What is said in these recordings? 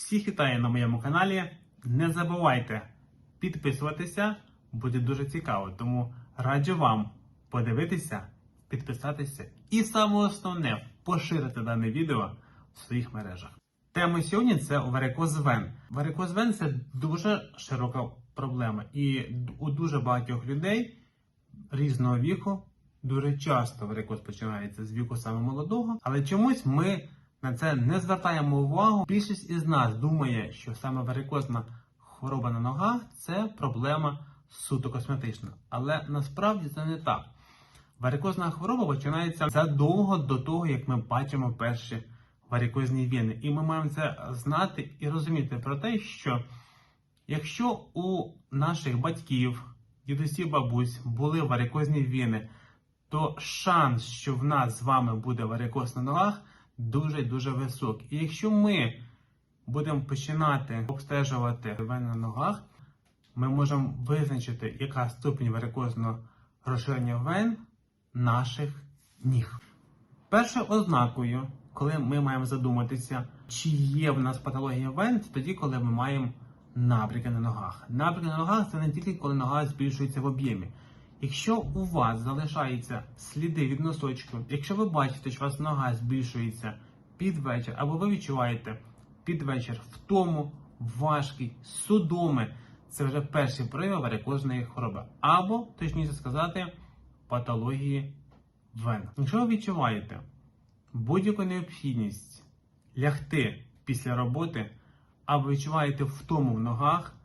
Всіх вітаю на моєму каналі. Не забувайте підписуватися, буде дуже цікаво. Тому раджу вам подивитися, підписатися і саме основне поширити дане відео в своїх мережах. Тема сьогодні це варикоз вен. Варикоз вен це дуже широка проблема, і у дуже багатьох людей різного віку дуже часто варикоз починається з віку саме молодого, але чомусь ми на це не звертаємо увагу. Більшість із нас думає, що саме варикозна хвороба на ногах це проблема суто косметична. Але насправді це не так. Варикозна хвороба починається задовго до того, як ми бачимо перші варикозні вени. І ми маємо це знати і розуміти про те, що якщо у наших батьків, дідусів, бабусь були варикозні вени, то шанс, що в нас з вами буде варикоз на ногах, дуже дуже високий. І якщо ми будемо починати обстежувати вени на ногах, ми можемо визначити, яка ступінь варикозного розширення вен наших ніг. Першою ознакою, коли ми маємо задуматися, чи є в нас патологія вен, це тоді, коли ми маємо набряки на ногах. Набряки на ногах це не тільки коли нога збільшується в об'ємі. Якщо у вас залишаються сліди від носочку, якщо ви бачите, що у вас нога збільшується під вечір, або ви відчуваєте під вечір втому, важкий, судоми, це вже перші прояви варикозної хвороби. Або, точніше сказати, патології вен. Якщо ви відчуваєте будь-яку необхідність лягти після роботи, або відчуваєте втому в ногах,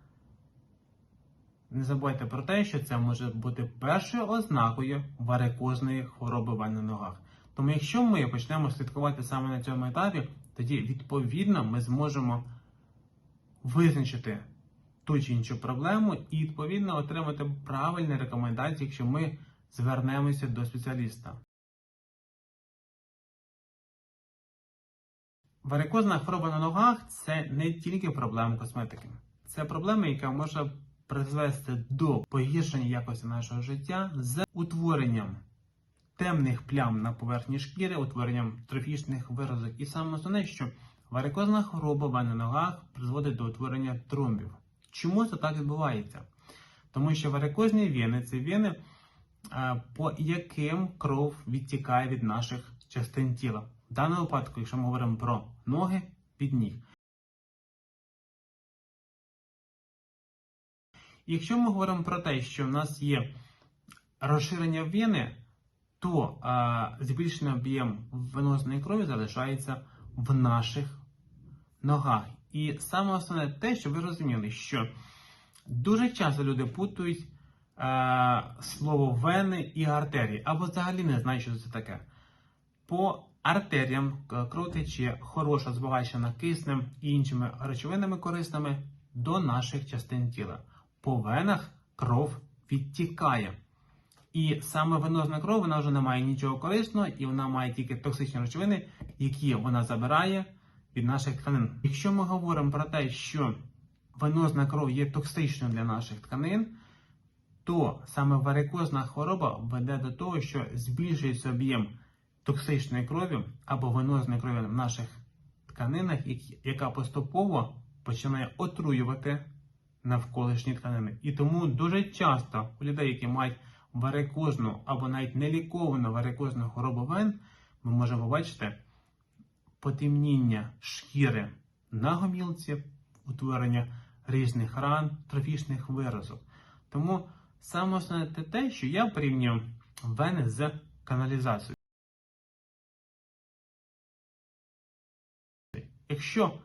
не забувайте про те, що це може бути першою ознакою варикозної хвороби вен на ногах. Тому якщо ми почнемо слідкувати саме на цьому етапі, тоді відповідно ми зможемо визначити ту чи іншу проблему і відповідно отримати правильні рекомендації, якщо ми звернемося до спеціаліста. Варикозна хвороба на ногах це не тільки проблема косметики. Це проблема, яка може призвести до погіршення якості нашого життя з утворенням темних плям на поверхні шкіри, утворенням трофічних виразок. І саме основне, що варикозна хвороба вен на ногах призводить до утворення тромбів. Чому це так відбувається? Тому що варикозні вени це вени, е, по яким кров відтікає від наших частин тіла. В даному випадку, якщо ми говоримо про ноги, від ніг. Якщо ми говоримо про те, що в нас є розширення вени, то а, збільшений об'єм венозної крові залишається в наших ногах. І саме основне те, що ви розуміли, що дуже часто люди путають а, слово вени і артерії, або взагалі не знають, що це таке. По артеріям кров тече хороша, збагачена киснем і іншими речовинами корисними до наших частин тіла. По венах кров відтікає. І саме венозна кров вона вже не має нічого корисного, і вона має тільки токсичні речовини, які вона забирає від наших тканин. Якщо ми говоримо про те, що венозна кров є токсичною для наших тканин, то саме варикозна хвороба веде до того, що збільшується об'єм токсичної крові або венозної крові в наших тканинах, яка поступово починає отруювати навколишні тканини. І тому дуже часто у людей, які мають варикозну або навіть неліковану варикозну хворобу вен, ми можемо побачити потемніння шкіри на гомілці, утворення різних ран, трофічних виразок. Тому саме основне те, що я порівнюю вени з каналізацією. Якщо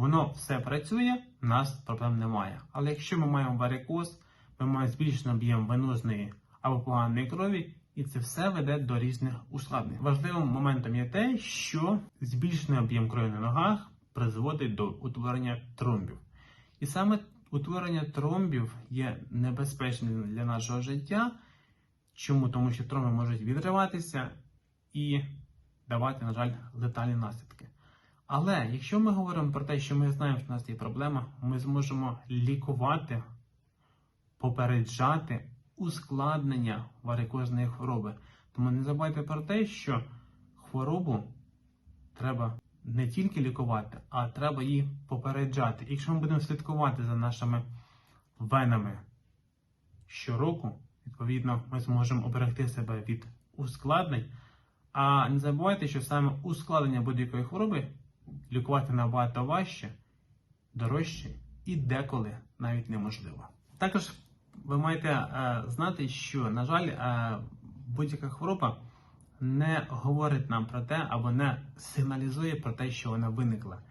воно все працює, у нас проблем немає. Але якщо ми маємо варикоз, ми маємо збільшений об'єм венозної або поганої крові, і це все веде до різних ускладнень. Важливим моментом є те, що збільшений об'єм крові на ногах призводить до утворення тромбів. І саме утворення тромбів є небезпечним для нашого життя. Чому? Тому що тромби можуть відриватися і давати, на жаль, летальні наслідки. Але якщо ми говоримо про те, що ми знаємо, що в нас є проблема, ми зможемо лікувати, попереджати ускладнення варикозної хвороби. Тому не забувайте про те, що хворобу треба не тільки лікувати, а треба її попереджати. Якщо ми будемо слідкувати за нашими венами щороку, відповідно, ми зможемо оберегти себе від ускладнень. А не забувайте, що саме ускладнення будь-якої хвороби лікувати набагато важче, дорожче і деколи навіть неможливо. Також ви маєте е, знати, що, на жаль, е, будь-яка хвороба не говорить нам про те або не сигналізує про те, що вона виникла.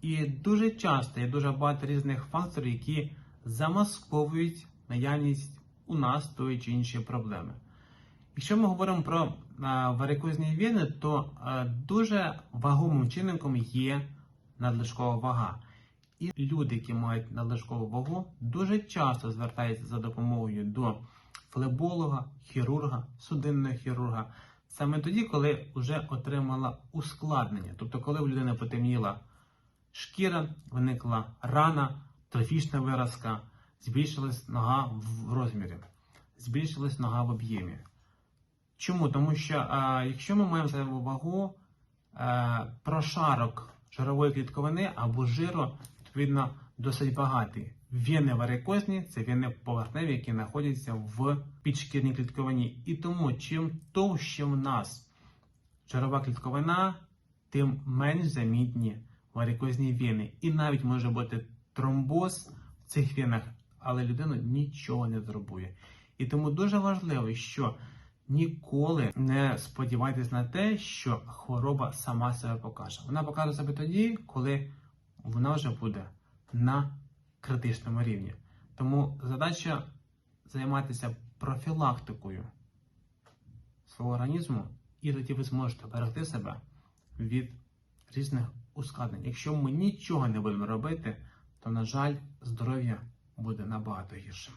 І дуже часто є дуже багато різних факторів, які замасковують наявність у нас тої чи іншої проблеми. Якщо ми говоримо про е, варикозні вени, то е, дуже вагомим чинником є надлишкова вага. І люди, які мають надлишкову вагу, дуже часто звертаються за допомогою до флеболога, хірурга, судинного хірурга, саме тоді, коли вже отримала ускладнення, тобто коли у людини потемніла шкіра, виникла рана, трофічна виразка, збільшилась нога в розмірі, збільшилась нога в об'ємі. Чому? Тому що а, якщо ми маємо зайву вагу, а, прошарок жирової клітковини або жиру, відповідно, досить багатий. Вени варикозні це вени поверхневі, які знаходяться в підшкірній клітковині. І тому, чим товще в нас жирова клітковина, тим менш замітні варикозні вени. І навіть може бути тромбоз в цих венах, але людину нічого не зробує. І тому дуже важливо, що ніколи не сподівайтесь на те, що хвороба сама себе покаже. Вона покаже себе тоді, коли вона вже буде на критичному рівні. Тому задача займатися профілактикою свого організму, і тоді ви зможете берегти себе від різних ускладнень. Якщо ми нічого не будемо робити, то, на жаль, здоров'я буде набагато гіршим.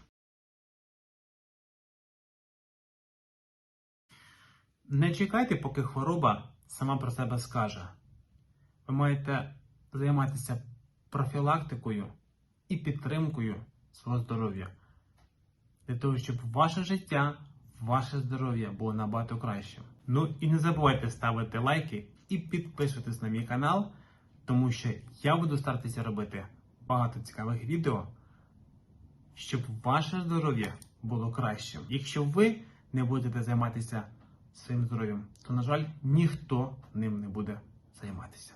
Не чекайте, поки хвороба сама про себе скаже. Ви маєте займатися профілактикою і підтримкою свого здоров'я для того, щоб ваше життя, ваше здоров'я було набагато кращим. Ну і не забувайте ставити лайки і підписуватись на мій канал, тому що я буду старатися робити багато цікавих відео, щоб ваше здоров'я було кращим. Якщо ви не будете займатися своїм здоров'ям, то, на жаль, ніхто ним не буде займатися.